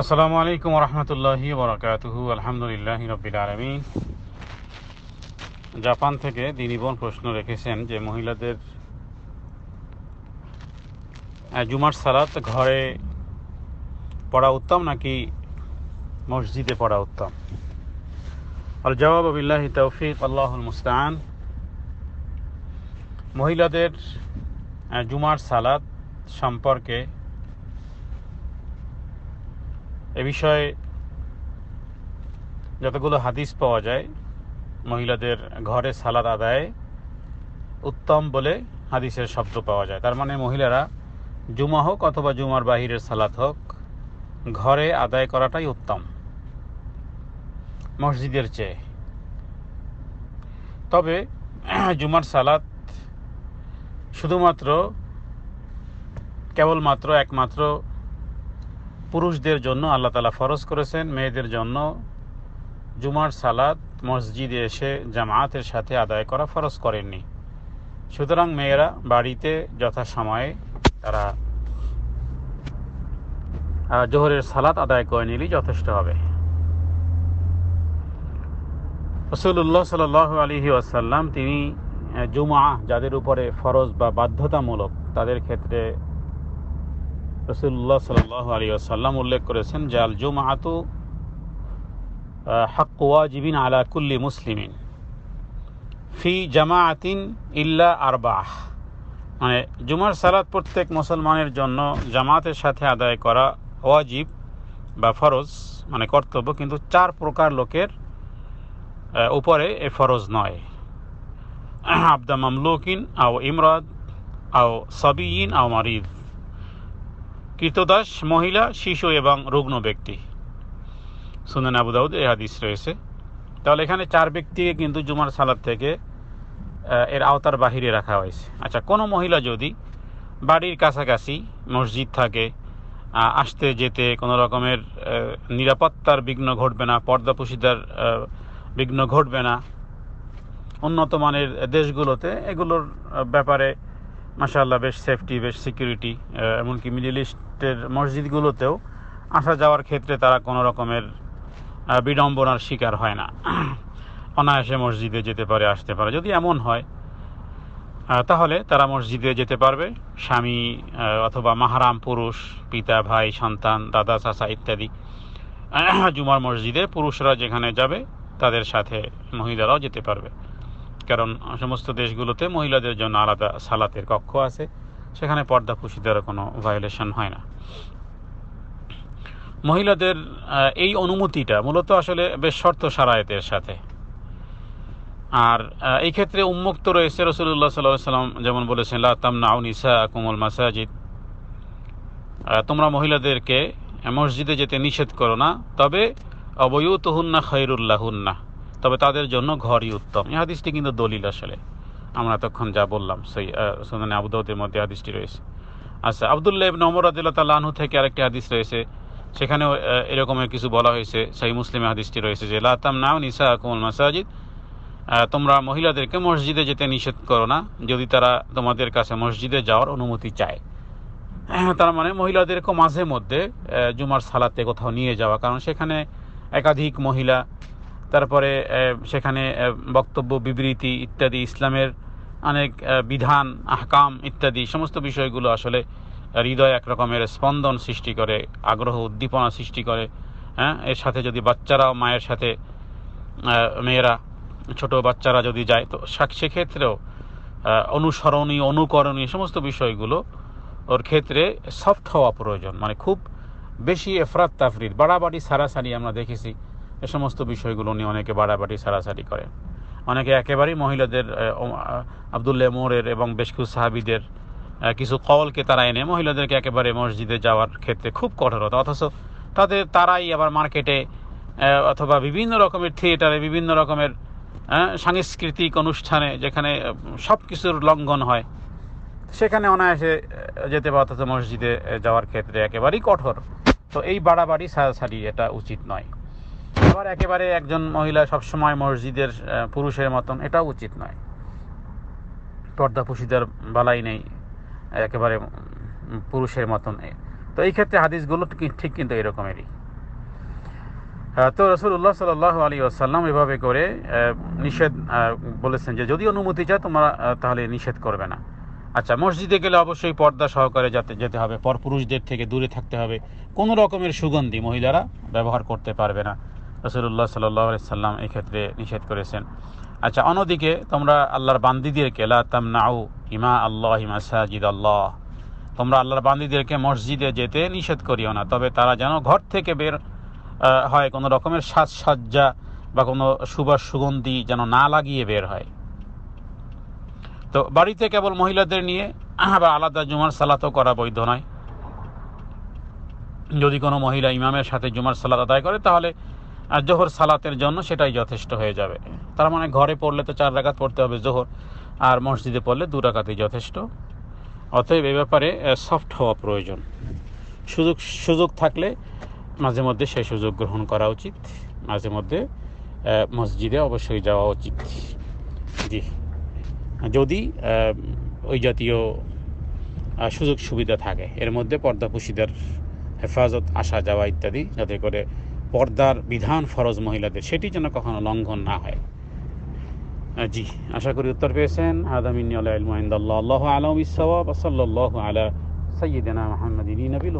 আসসালামু আলাইকুম রহমতুল্লাহি বরকাতুহু আলহামদুলিল্লাহ রবিল আলমিন। জাপান থেকে দিনীবন প্রশ্ন রেখেছেন যে মহিলাদের জুমার সালাত ঘরে পড়া উত্তম নাকি মসজিদে পড়া উত্তম? আল জবাব বিল্লাহি তৌফিক, আল্লাহুল মুস্তান মহিলাদের জুমার সালাত সম্পর্কে এ বিষয়ে যতগুলো হাদিস পাওয়া যায়, মহিলাদের ঘরে সালাদ আদায় উত্তম বলে হাদিসের শব্দ পাওয়া যায়। তার মানে মহিলারা জুমা হোক অথবা জুমার বাহিরের সালাত হোক, ঘরে আদায় করাটাই উত্তম, মসজিদের চেয়ে। তবে জুমার সালাত শুধুমাত্র কেবলমাত্র একমাত্র পুরুষদের জন্য আল্লাহ তালা ফরজ করেছেন, মেয়েদের জন্য জুমার সালাদ মসজিদে এসে জামায়াতের সাথে আদায় করা ফরজ করেননি। সুতরাং মেয়েরা বাড়িতে যথাসময়ে তারা জোহরের সালাত আদায় করে নিলেই যথেষ্ট হবে। রসুল্লাহ সাল আলহি আসাল্লাম তিনি জুমা যাদের উপরে ফরজ বা বাধ্যতামূলক, তাদের ক্ষেত্রে রসুল্লাহ সাল আলী আসাল্লাম উল্লেখ করেছেন যে আল জুমাহাতু হাক্ক ওয়াজিবিন আলা কুল্লি মুসলিমিন। ফি জামাআতিন ইল্লা আরবাহ। মানে জুমার সালাত প্রত্যেক মুসলমানের জন্য জামাতের সাথে আদায় করা ওয়াজিব বা ফরজ মানে কর্তব্য, কিন্তু চার প্রকার লোকের উপরে এ ফরজ নয়। আবদা মামলুকিন, আও ইমরাদ, আও সবিয়িন, আও মারিদ। কৃতদাস মহিলা, শিশু এবং রুগ্ন ব্যক্তি। সুনান আবু দাউদ, এই হাদিস রয়েছে। তাহলে এখানে চার ব্যক্তিকে কিন্তু জুমার সালাদ থেকে এর আওতার বাহিরে রাখা হয়েছে। আচ্ছা কোনো মহিলা যদি বাড়ির কাছাকাছি মসজিদ থাকে আসতে যেতে কোনো রকমের নিরাপত্তার বিঘ্ন ঘটবে না, পর্দা বিঘ্ন ঘটবে না, উন্নত মানের দেশগুলোতে এগুলোর ব্যাপারে মাশাআল্লাহ, বেশ সেফটি বেশ সিকিউরিটি এমনকি মিডিল ইস্টের মসজিদগুলোতেও আসা যাওয়ার ক্ষেত্রে তারা কোনো রকমের বিড়ম্বনার শিকার হয় না। অনায়াসে মসজিদে যেতে পারে, আসতে পারে। যদি এমন হয় তাহলে তারা মসজিদে যেতে পারবে। স্বামী অথবা মাহারাম পুরুষ, পিতা, ভাই, সন্তান, দাদা, চাচা ইত্যাদি। জুমার মসজিদে পুরুষরা যেখানে যাবে, তাদের সাথে মহিলারাও যেতে পারবে। কারণ সমস্ত দেশগুলোতে মহিলাদের জন্য আলাদা সালাতের কক্ষ আছে। সেখানে পর্দা পুশিদারও কোনো ভায়োলেশন হয় না। মহিলাদের এই অনুমতিটা মূলত আসলে বেশ শর্ত সারায়তের সাথে। আর এই ক্ষেত্রে উন্মুক্ত রয়েছে রসুল্লাহ সাল্লাহ সাল্লাম যেমন বলেছেন, লা তামনাউ নিসা কুমল মাসাজিদ তোমরা মহিলাদেরকে মসজিদে যেতে নিষেধ করো না, তবে অবয়ুত হুন্না খৈরুল্লাহুন্না তবে তাদের জন্য ঘরই উত্তম। এই হাদিসটি কিন্তু দলিল আসলে। আমরা এতক্ষণ যা বললাম সেই সুনানি আবুদাউদের মধ্যে হাদিসটি রয়েছে। আচ্ছা আবদুল্লাহ ইবনে ওমর রাদিয়াল্লাহু তাআলা আনহু থেকে আরেকটি হাদিস রয়েছে। সেখানেও এরকমের কিছু বলা হয়েছে। সেই মুসলিমে হাদিসটি রয়েছে যে লা তামনাউ নিসাকুমুল মাসাজিদ। তোমরা মহিলাদেরকে মসজিদে যেতে নিষেধ করো না যদি তারা তোমাদের কাছে মসজিদে যাওয়ার অনুমতি চায়। হ্যাঁ, তার মানে মহিলাদেরকে মাঝে মধ্যে জুমার সালাতে কোথাও নিয়ে যাওয়া। কারণ সেখানে একাধিক মহিলা তারপরে সেখানে বক্তব্য, বিবৃতি ইত্যাদি, ইসলামের অনেক বিধান, আহকাম ইত্যাদি, সমস্ত বিষয়গুলো আসলে হৃদয় এক রকমের স্পন্দন সৃষ্টি করে, আগ্রহ উদ্দীপনা সৃষ্টি করে হ্যাঁ? এর সাথে যদি বাচ্চারাও মায়ের সাথে মেয়েরা, ছোট বাচ্চারা যদি যায়, তো সেক্ষেত্রেও অনুসরণীয়, অনুকরণীয় সমস্ত বিষয়গুলো ওর ক্ষেত্রে সফট হওয়া প্রয়োজন। মানে খুব বেশি এফরাত তাফরিদ বাড়াবাড়ি, সারাসারি আমরা দেখেছি। এ সমস্ত বিষয়গুলো নিয়ে অনেকে বাড়াবাড়ি সারাসারি করে। অনেকে একেবারেই মহিলাদের আবদুল্লাহ মোরের এবং বেশ কিছু সাহাবিদের কিছু কলকে তারা এনে মহিলাদেরকে একেবারে মসজিদে যাওয়ার ক্ষেত্রে খুব কঠোরতা। অথচ তাদের, তারাই আবার মার্কেটে অথবা বিভিন্ন রকমের থিয়েটারে, বিভিন্ন রকমের সাংস্কৃতিক অনুষ্ঠানে যেখানে সব কিছুর লঙ্ঘন হয়, সেখানে অনায়াসে যেতে পারে অথচ মসজিদে যাওয়ার ক্ষেত্রে একেবারেই কঠোর। তো এই বাড়াবাড়ি সারাসারি এটা উচিত নয়। আবার একেবারে একজন মহিলা সবসময় মসজিদের পুরুষের মতন, এটাও উচিত নয়। পর্দা পুশিদার বালাই নেই, একেবারে পুরুষের মতন। তো এই ক্ষেত্রে হাদিসগুলো ঠিক কিন্তু এরকমেরই। তো রসুল্লাহ সাল আলী আসাল্লাম এভাবে করে নিষেধ বলেছেন যে যদি অনুমতি চায় তোমরা তাহলে নিষেধ করবে না। আচ্ছা মসজিদে গেলে অবশ্যই পর্দা সহকারে যাতে, যেতে হবে। পরপুরুষদের থেকে দূরে থাকতে হবে। কোনো রকমের সুগন্ধি মহিলারা ব্যবহার করতে পারবে না। রসুল্লাহ সাল্লাহ সাল্লাম এই ক্ষেত্রে নিষেধ করেছেন। আচ্ছা অন্যদিকে তোমরা আল্লাহর বান্দিদেরকে, লা তামনাউ হিমা আল্লাহ মাসাজিদ আল্লাহ তোমরা আল্লাহর বান্দিদেরকে মসজিদে যেতে নিষেধ করিও না, তবে তারা যেন ঘর থেকে বের হয়, কোনো রকমের সাজসজ্জা বা কোনো সুবাস সুগন্ধি যেন না লাগিয়ে বের হয়। তো বাড়িতে কেবল মহিলাদের নিয়ে বা আলাদা জুমার সালাতও করা বৈধ নয়। যদি কোনো মহিলা ইমামের সাথে জুমার সালাত আদায় করে, তাহলে আহ, জোহর সালাতের জন্য সেটাই যথেষ্ট হয়ে যাবে। তার মানে ঘরে পড়লে তো চার রাকাত পড়তে হবে জোহর আর মসজিদে পড়লে দু রাকাতই যথেষ্ট। অতএব এ ব্যাপারে সফট হওয়া প্রয়োজন। সুযোগ সুযোগ থাকলে মাঝে মধ্যে সেই সুযোগ গ্রহণ করা উচিত। মাঝে মধ্যে মসজিদে অবশ্যই যাওয়া উচিত। জি। যদি ওই জাতীয় সুযোগ সুবিধা থাকে এর মধ্যে পর্দাপুষীদের হেফাজত আসা যাওয়া ইত্যাদি যাতে করে পর্দার বিধান ফরজ মহিলাদের, সেটি যেন কখনো লঙ্ঘন না হয়। জি, আশা করি উত্তর পেয়েছেন। আদামিনী আলম ইসাল্লাহ আলা সৈয়দিনা মোহাম্মদ নবীল